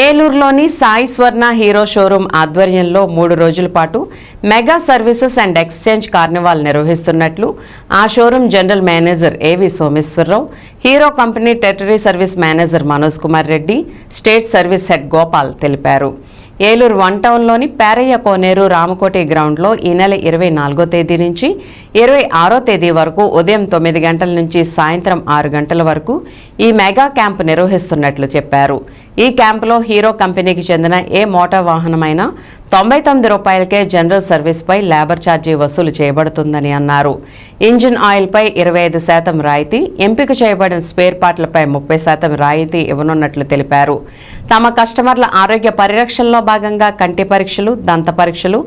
ఏలూరులోని సాయి స్వర్ణ hero showroom ఆధ్వర్యంలో మూడు రోజుల పాటు mega services and exchange carnival నిర్వహిస్తున్నట్లు ఆ showroom general manager A V Someswararao Hero company territory service manager Manoj Kumar Reddy state service head Gopal తెలిపారు. Eluru one టౌన్లోని పేరయ్య కోనేరు రామకోటి గ్రౌండ్లో ఈ నెల ఇరవై నాలుగో తేదీ నుంచి ఇరవై ఆరో తేదీ వరకు ఉదయం తొమ్మిది గంటల నుంచి సాయంత్రం ఆరు గంటల వరకు ఈ మెగా క్యాంప్ నిర్వహిస్తున్నట్లు చెప్పారు. ఈ క్యాంపులో హీరో కంపెనీకి చెందిన ఏ మోటార్ వాహనమైనా తొంభై తొమ్మిది రూపాయలకే జనరల్ సర్వీస్పై లేబర్ ఛార్జీ వసూలు చేయబడుతుందని అన్నారు. ఇంజిన్ ఆయిల్పై ఇరవై ఐదు శాతం రాయితీ ఎంపిక చేయబడిన స్పేర్ పార్ట్లపై ముప్పై శాతం రాయితీ ఇవ్వనున్నట్లు తెలిపారు. తమ కస్టమర్ల ఆరోగ్య పరిరక్షణలో భాగంగా కంటి పరీక్షలు దంత పరీక్షలు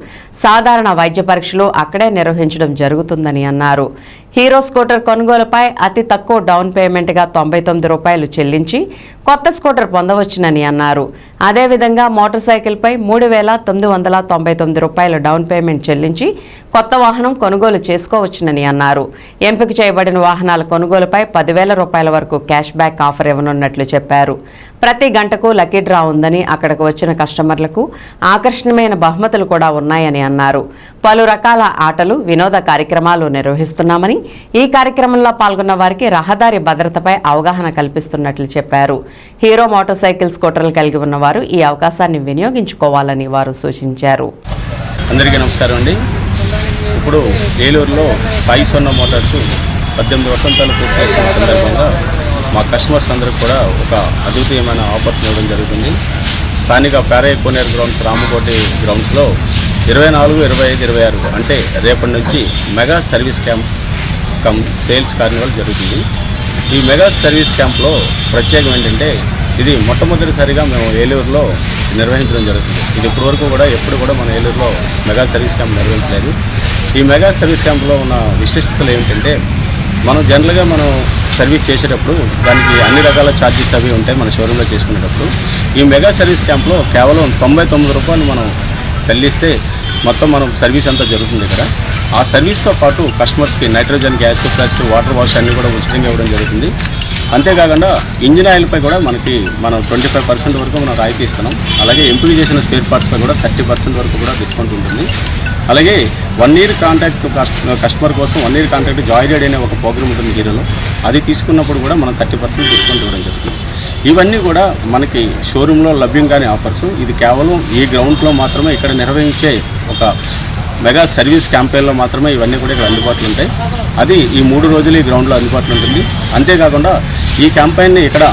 సాధారణ వైద్య పరీక్షలు అక్కడే నిర్వహించడం జరుగుతుందని అన్నారు. హీరో స్కూటర్ కొనుగోలుపై అతి తక్కువ డౌన్ పేమెంట్గా తొంభై తొమ్మిది రూపాయలు చెల్లించి కొత్త స్కూటర్ పొందవచ్చునని అన్నారు. అదేవిధంగా మోటార్ సైకిల్పై మూడు వేల తొమ్మిది వందల తొంభై తొమ్మిది రూపాయలు డౌన్ పేమెంట్ చెల్లించి కొత్త వాహనం కొనుగోలు చేసుకోవచ్చునని అన్నారు. ఎంపిక చేయబడిన వాహనాల కొనుగోలుపై పదివేల రూపాయల వరకు క్యాష్ బ్యాక్ ఆఫర్ ఇవ్వనున్నట్లు చెప్పారు. ప్రతి గంటకు లక్కీ డ్రా ఉందని అక్కడకు వచ్చిన కస్టమర్లకు ఆకర్షణమైన బహుమతులు కూడా ఉన్నాయని అన్నారు. పలు రకాల ఆటలు వినోద కార్యక్రమాలు నిర్వహిస్తున్నామని ఈ కార్యక్రమంలో పాల్గొన్న వారికి రహదారి భద్రతపై అవగాహన కల్పిస్తున్నట్లు చెప్పారు. హీరో మోటార్ సైకిల్ స్కూటర్లు కలిగి ఉన్నవారు ఈ అవకాశాన్ని వినియోగించుకోవాలని వారు సూచించారు. అందరికీ నమస్కారం అండి. ఇప్పుడు ఏలూరులో సాయి స్వర్ణ మోటార్స్ పద్దెనిమిది వసంతాలు పూర్తి చేసుకున్న సందర్భంగా మా కస్టమర్స్ అందరికి కూడా ఒక అద్వితీయమైన ఆఫర్స్ ఇవ్వడం జరుగుతుంది. స్థానిక పేరయ్య కోనేరు గ్రౌండ్స్ రామకోటి గ్రౌండ్స్లో ఇరవై నాలుగు ఇరవై ఐదు ఇరవై ఆరు అంటే రేపటి నుంచి mega service camp cum sales carnival జరుగుతుంది. ఈ మెగా సర్వీస్ క్యాంప్లో ప్రత్యేకం ఏంటంటే ఇది మొట్టమొదటిసారిగా మేము ఏలూరులో నిర్వహించడం జరుగుతుంది. ఇది ఇప్పటివరకు కూడా ఎప్పుడు కూడా మన ఏలూరులో మెగా సర్వీస్ క్యాంప్ నిర్వహించలేదు. ఈ మెగా సర్వీస్ క్యాంప్లో ఉన్న విశిష్టతలు ఏమిటంటే మనం జనరల్గా మనం సర్వీస్ చేసేటప్పుడు దానికి అన్ని రకాల ఛార్జెస్ అవి ఉంటాయి మన షోరూంలో చేసుకునేటప్పుడు. ఈ మెగా సర్వీస్ క్యాంప్లో కేవలం తొంభై తొమ్మిది రూపాయలు మనం చెల్లిస్తే మొత్తం మనం సర్వీస్ అంతా జరుగుతుంది ఇక్కడ. ఆ సర్వీస్తో పాటు కస్టమర్స్కి nitrogen gas plus water wash అన్నీ కూడా ఉచితంగా ఇవ్వడం జరుగుతుంది. అంతేకాకుండా ఇంజిన్ ఆయిల్పై కూడా మనకి మనం ట్వంటీ ఫైవ్ పర్సెంట్ వరకు మనం రాయితీ ఇస్తున్నాం. అలాగే ఎంపిక చేసిన స్పేర్ పార్ట్స్పై కూడా థర్టీ పర్సెంట్ వరకు కూడా డిస్కౌంట్ ఉంటుంది. అలాగే వన్ ఇయర్ కాంటాక్ట్ కస్టమర్ కోసం వన్ ఇయర్ కాంటాక్ట్ జాయిడెడ్ అనే ఒక ప్రోగ్రామ్ ఉంటుంది హీరోలో. అది తీసుకున్నప్పుడు కూడా మనం థర్టీ పర్సెంట్ డిస్కౌంట్ ఇవ్వడం జరుగుతుంది. ఇవన్నీ కూడా మనకి షోరూంలో లభ్యం కాని ఆఫర్స్. ఇది కేవలం ఈ గ్రౌండ్లో మాత్రమే ఇక్కడ నిర్వహించే ఒక మెగా సర్వీస్ క్యాంపెయిన్లో మాత్రమే ఇవన్నీ కూడా ఇక్కడ అందుబాటులో ఉంటాయి. అది ఈ మూడు రోజులు ఈ గ్రౌండ్లో అందుబాటులో ఉంటుంది. అంతేకాకుండా ఈ క్యాంపెయిన్ని ఇక్కడ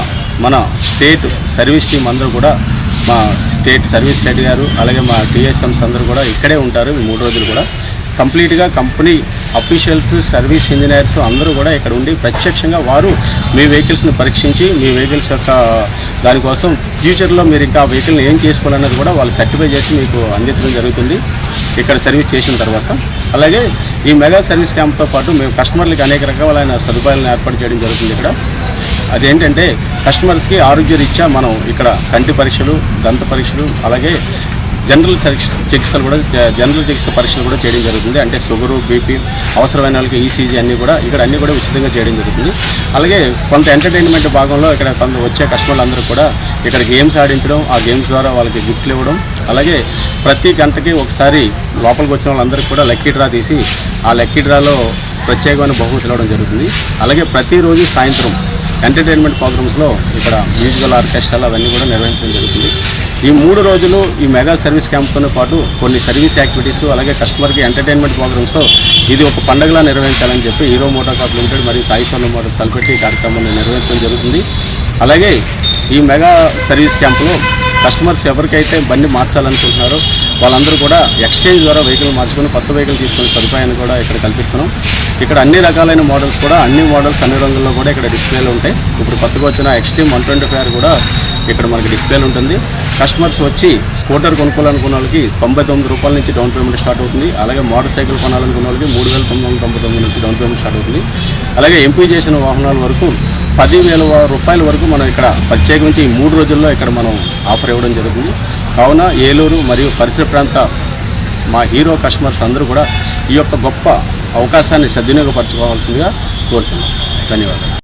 మన స్టేట్ సర్వీస్ టీం అందరూ కూడా మా స్టేట్ సర్వీస్ హెడ్ గారు అలాగే మా టీఎస్ఎంస్ అందరూ కూడా ఇక్కడే ఉంటారు ఈ మూడు రోజులు కూడా. కంప్లీట్గా కంపెనీ అఫీషియల్స్ సర్వీస్ ఇంజనీర్స్ అందరూ కూడా ఇక్కడ ఉండి ప్రత్యక్షంగా వారు మీ వెహికల్స్ని పరీక్షించి మీ వెహికల్స్ యొక్క దానికోసం ఫ్యూచర్లో మీరు ఇంకా వెహికల్ని ఏం చేసుకోవాలన్నది కూడా వాళ్ళు సర్టిఫై చేసి మీకు అందించడం జరుగుతుంది ఇక్కడ సర్వీస్ చేసిన తర్వాత. అలాగే ఈ మెగా సర్వీస్ క్యాంప్తో పాటు మేము కస్టమర్లకి అనేక రకాలైన సదుపాయాలను ఏర్పాటు చేయడం జరుగుతుంది ఇక్కడ. అదేంటంటే కస్టమర్స్కి ఆరోగ్య రీత్యా మనం ఇక్కడ కంటి పరీక్షలు దంత పరీక్షలు అలాగే జనరల్ చికిత్సలు కూడా జనరల్ చికిత్స పరీక్షలు కూడా చేయడం జరుగుతుంది. అంటే షుగరు బీపీ అవసరమైన వాళ్ళకి ఈసీజీ అన్నీ కూడా ఇక్కడ అన్నీ కూడా ఉచితంగా చేయడం జరుగుతుంది. అలాగే కొంత ఎంటర్టైన్మెంట్ భాగంలో ఇక్కడ కొంత వచ్చే కస్టమర్లు కూడా ఇక్కడ గేమ్స్ ఆడించడం ఆ గేమ్స్ ద్వారా వాళ్ళకి గిఫ్ట్లు ఇవ్వడం అలాగే ప్రతి గంటకి ఒకసారి లోపలికి వచ్చిన వాళ్ళందరికీ కూడా లక్కీ డ్రా తీసి ఆ లక్కీ డ్రాలో ప్రత్యేకమైన బహుమతులు ఇవ్వడం జరుగుతుంది. అలాగే ప్రతిరోజు సాయంత్రం ఎంటర్టైన్మెంట్ ప్రోగ్రామ్స్లో ఇక్కడ మ్యూజికల్ ఆర్కెస్ట్రాలు అవన్నీ కూడా నిర్వహించడం జరుగుతుంది. ఈ మూడు రోజులు ఈ మెగా సర్వీస్ క్యాంప్తో పాటు కొన్ని సర్వీస్ యాక్టివిటీస్ అలాగే కస్టమర్కి ఎంటర్టైన్మెంట్ ప్రోగ్రామ్స్తో ఇది ఒక పండుగలా నిర్వహించాలని చెప్పి హీరో మోటార్ లిమిటెడ్ మరియు సాయి స్వర్ణ మోటార్స్ తలపెట్టి ఈ కార్యక్రమాన్ని నిర్వహించడం జరుగుతుంది. అలాగే ఈ మెగా సర్వీస్ క్యాంపులో కస్టమర్స్ ఎవరికైతే బండి మార్చాలనుకుంటున్నారో వాళ్ళందరూ కూడా ఎక్స్చేంజ్ ద్వారా వెహికల్ మార్చుకొని కొత్త వెహికల్ తీసుకునే సదుపాయాన్ని కూడా ఇక్కడ కల్పిస్తున్నాం. ఇక్కడ అన్ని రకాలైన మోడల్స్ కూడా అన్ని మోడల్స్ అన్ని రంగుల్లో కూడా ఇక్కడ డిస్ప్లేలు ఉంటాయి. ఇప్పుడు కొత్తగా వచ్చిన ఎక్స్ట్రీమ్ వన్ ట్వంటీ ఫైవ్ కూడా ఇక్కడ మనకి డిస్ప్లేలు ఉంటుంది. కస్టమర్స్ వచ్చి స్కూటర్ కొనుక్కోవాలనుకున్న వాళ్ళకి తొంభై తొమ్మిది రూపాయల నుంచి డౌన్ పేమెంట్ స్టార్ట్ అవుతుంది. అలాగే మోటార్ సైకిల్ కొనాలనుకున్న వాళ్ళకి మూడు వేల తొమ్మిది వందల తొంభై తొమ్మిది నుంచి డౌన్ పేమెంట్ స్టార్ట్ అవుతుంది. అలాగే ఎంపీ చేసిన వాహనాల వరకు పదివేల రూపాయల వరకు మనం ఇక్కడ ప్రత్యేకించి ఈ మూడు రోజుల్లో ఇక్కడ మనం ఆఫర్ ఇవ్వడం జరుగుతుంది. కావున ఏలూరు మరియు పరిసర ప్రాంత మా హీరో కస్టమర్స్ అందరూ కూడా ఈ యొక్క గొప్ప అవకాశాన్ని సద్వినియోగపరచుకోవాల్సిందిగా కోరుతున్నాం ధన్యవాదాలు.